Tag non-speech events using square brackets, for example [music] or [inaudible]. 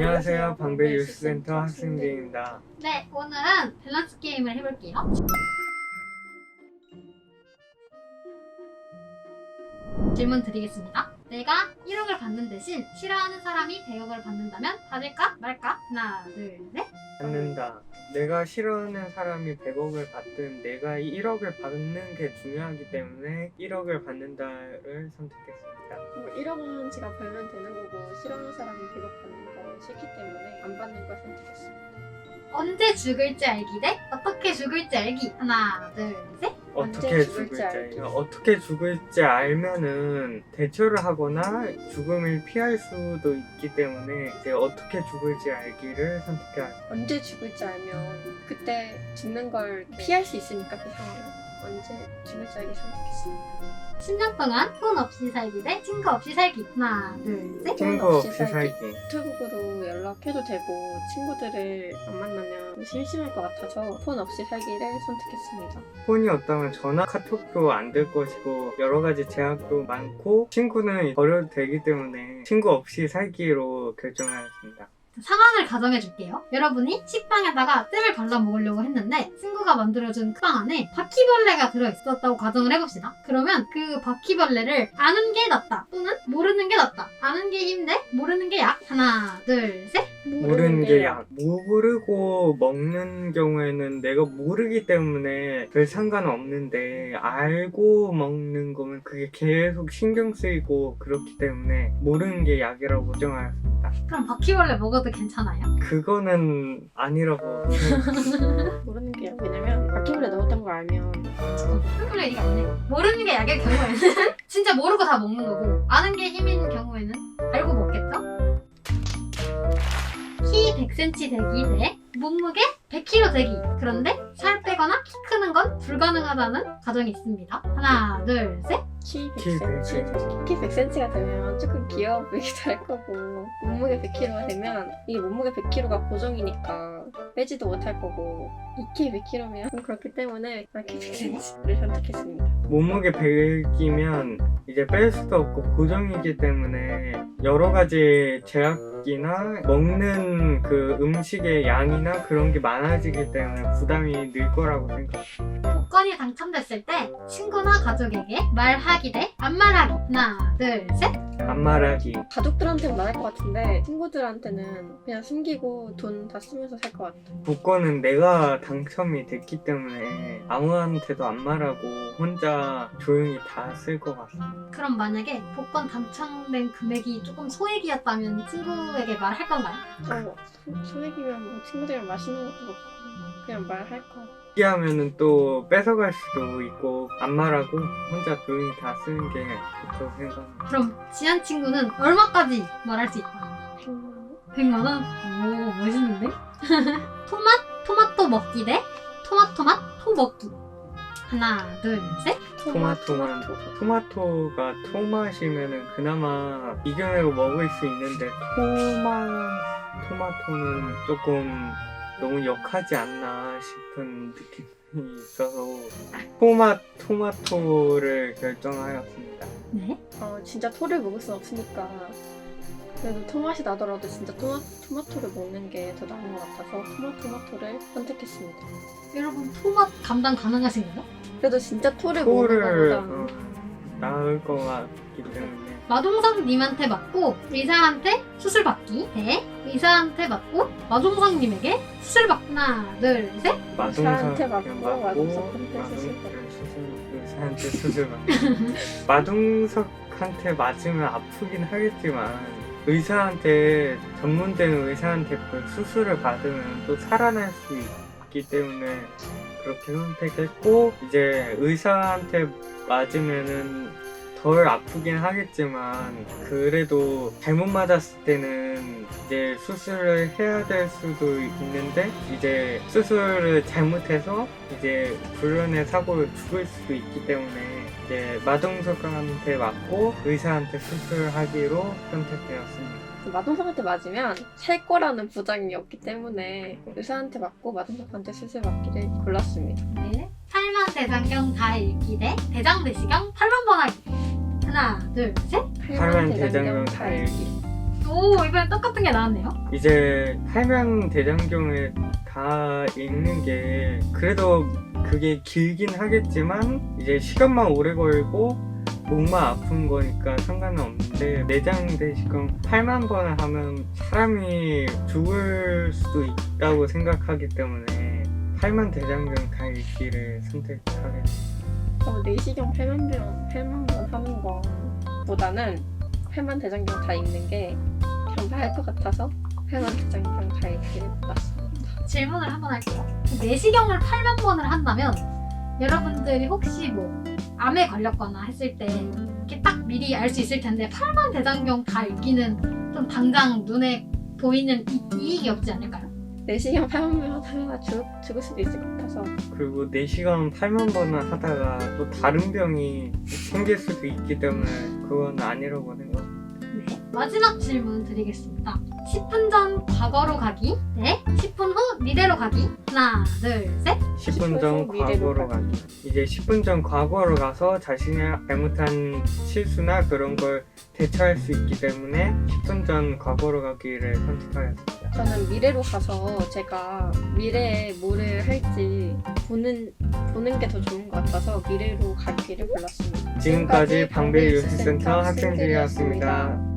안녕하세요. 방배 유스센터 학생들입니다. 네, 오늘은 밸런스 게임을 해볼게요. 질문 드리겠습니다. 내가 1억을 받는 대신 싫어하는 사람이 100억을 받는다면 받을까 말까? 하나, 둘, 셋. 받는다. 내가 싫어하는 사람이 100억을 받든 내가 1억을 받는 게 중요하기 때문에 1억을 받는다를 선택했습니다. 뭐 1억 원치가 벌면 되는 거고 싫어하는 사람이 100억 받는 건 싫기 때문에 안 받는 걸 선택했습니다. 언제 죽을지 알기 대 어떻게 죽을지 알기. 하나, 둘, 셋. 어떻게 죽을지, 알기. 알기. 어떻게 죽을지 알면은 대처를 하거나 죽음을 피할 수도 있기 때문에 이제 어떻게 죽을지 알기를 선택해야 언제 죽을지 알면 그때 죽는 걸 피할 수 있으니까 그 상황을 언제 죽을지 알기 선택했습니다. 10년 동안 폰 없이 살기 대 친구 없이 살기. 하나, 둘, 셋. 친구 없이 살기. 노트북으로 연락해도 되고 친구들을 안 만나면 좀 심심할 것 같아서 폰 없이 살기를 선택했습니다. 폰이 없다면 전화, 카톡도 안 될 것이고 여러 가지 제약도 많고 친구는 버려도 되기 때문에 친구 없이 살기로 결정하였습니다. 상황을 가정해 줄게요. 여러분이 식빵에다가 잼을 발라 먹으려고 했는데 친구가 만들어준 그 빵 안에 바퀴벌레가 들어있었다고 가정을 해봅시다. 그러면 그 바퀴벌레를 아는 게 낫다 또는 모르는 게 낫다. 아는 게 힘대 모르는 게 약. 하나, 둘, 셋. 모르는 게 약. 모르고 먹는 경우에는 내가 모르기 때문에 별 상관은 없는데 알고 먹는 거면 그게 계속 신경 쓰이고 그렇기 때문에 모르는 게 약이라고 정하였습니다. 그럼 바퀴벌레 먹어도 괜찮아요? 그거는 아니라고 [laughs] 모르는 게 왜냐면 바퀴벌레 넣었던 걸 알면 바퀴벌레 얘기가 아니네. 모르는 게 약일 경우에는 [laughs] 진짜 모르고 다 먹는 거고 아는 게 힘인 경우에는 알고 먹겠죠? 키 100cm 되기 대 몸무게 100kg 되기. 그런데 살 빼거나 키 크는 건 불가능하다는 가정이 있습니다. 하나, 둘, 셋. 키키 100cm, 키 100cm가 되면 조금 귀여워 보이기도 할 거고 몸무게 100kg가 되면 이게 몸무게 100kg가 고정이니까 빼지도 못할 거고 이키 100kg면 좀 그렇기 때문에 키 100cm를 선택했습니다. 몸무게 100이면 이제 뺄 수도 없고 고정이기 때문에 여러 가지 제약이나 먹는 그 음식의 양이나 그런 게 많아지기 때문에 부담이 늘 거라고 생각합니다. 복권이 당첨됐을 때 친구나 가족에게 말하기 대 안 말하기. 하나, 둘, 셋. 안 말하기. 가족들한테는 말할 것 같은데 친구들한테는 그냥 숨기고 돈 다 쓰면서 살 것 같아. 복권은 내가 당첨이 됐기 때문에 아무한테도 안 말하고 혼자 조용히 다 쓸 것 같습니다. 그럼 만약에 복권 당첨된 금액이 조금 소액이었다면 친구에게 말할 건가요? 어, 소- 소액이면 뭐 친구들이랑 맛있는 것도 먹고 그냥 말할 것 같아. 얘기하면은 또 뺏어갈 수도 있고 안 말하고 혼자 조용히 다 쓰는 게 좋다고 생각합니다. 그럼 지한 친구는 얼마까지 말할 수 있다? 100만 원? 오 멋있는데? [laughs] 토맛 토마토 먹기 대 토마토맛 토 먹기 하나 둘 셋. 토마토만 토마토가 토맛이면은 그나마 이겨내고 먹을 수 있는데 토맛 토마토는 조금 너무 역하지 않나 싶은 느낌이 있어서 토맛 토마토를 결정하였습니다. 네. 어, 진짜 토를 먹을 순 없으니까 그래도 토맛이 나더라도 진짜 토마, 토마토를 먹는 게 더 나은 것 같아서 토마, 토마토를 선택했습니다. 여러분 토맛 감당 가능하신가요? 그래도 진짜 토를 토를 먹는 어, 것보다 나을 것 같기 때문에 마동석님한테 맞고 의사한테 수술 받기. 대 의사한테 맞고 마동석님에게 수술 받기 하나 둘 셋. 의사한테 마동석 맞고 마동석한테 수술 마동석을 수술 의사한테 수술 받고 마동석한테 맞으면 아프긴 하겠지만 의사한테 전문된 의사한테 그 수술을 받으면 또 살아날 수 있기 때문에 그렇게 선택했고 이제 의사한테 맞으면은 덜 아프긴 하겠지만 그래도 잘못 맞았을 때는 이제 수술을 해야 될 수도 있는데 이제 수술을 잘못해서 이제 불륜의 사고로 죽을 수도 있기 때문에 이제 마동석한테 맞고 의사한테 수술하기로 선택되었습니다. 마동석한테 맞으면 살 거라는 보장이 없기 때문에 의사한테 맞고 마동석한테 수술 받기를 골랐습니다. 네. 8만 대장경 다 읽기 대 대장 내시경 8만 번 하기 하나 둘 셋. 팔만 대장경 다 읽기. 오 이번엔 똑같은 게 나왔네요. 이제 팔면 대장경에 다 읽는 게 그래도 그게 길긴 하겠지만 이제 시간만 오래 걸고 목만 아픈 거니까 상관은 없는데 내장 대시경 8만 번을 하면 사람이 죽을 수도 있다고 생각하기 때문에 8만 대장경 다 읽기를 선택하겠습니다. 어, 내시경 8만 번, 8만 번 하는 거 보다는 8만 대장경 다 읽는 게 경파할 것 같아서 8만 대장경 다 읽기를 골랐습니다. 질문을 한번 할게요. 내시경을 8만 번을 한다면 여러분들이 혹시 뭐 암에 걸렸거나 했을 때 이렇게 딱 미리 알 수 있을 텐데 8만 대장경 다 읽기는 좀 당장 눈에 보이는 이, 이익이 없지 않을까요? 내시경 8만 번 하다가 죽, 죽을 수도 있을 것 같아서 그리고 4시간 8만 번을 하다가 또 다른 병이 생길 수도 있기 때문에 그건 아니라고 생각합니다. 네. 마지막 질문 드리겠습니다. 10분 전 과거로 가기 네 10분 후 미래로 가기 하나 둘 셋. 10분 전후 미래로 과거로 가기. 이제 10분 전 과거로 가서 자신이 잘못한 실수나 그런 걸 대처할 수 있기 때문에 10분 전 과거로 가기를 선택하였습니다. 저는 미래로 가서 제가 미래에 뭐를 할지 보는 보는 게 더 좋은 것 같아서 미래로 가기를 골랐습니다. 지금까지 방배 유스센터 학생들이었습니다.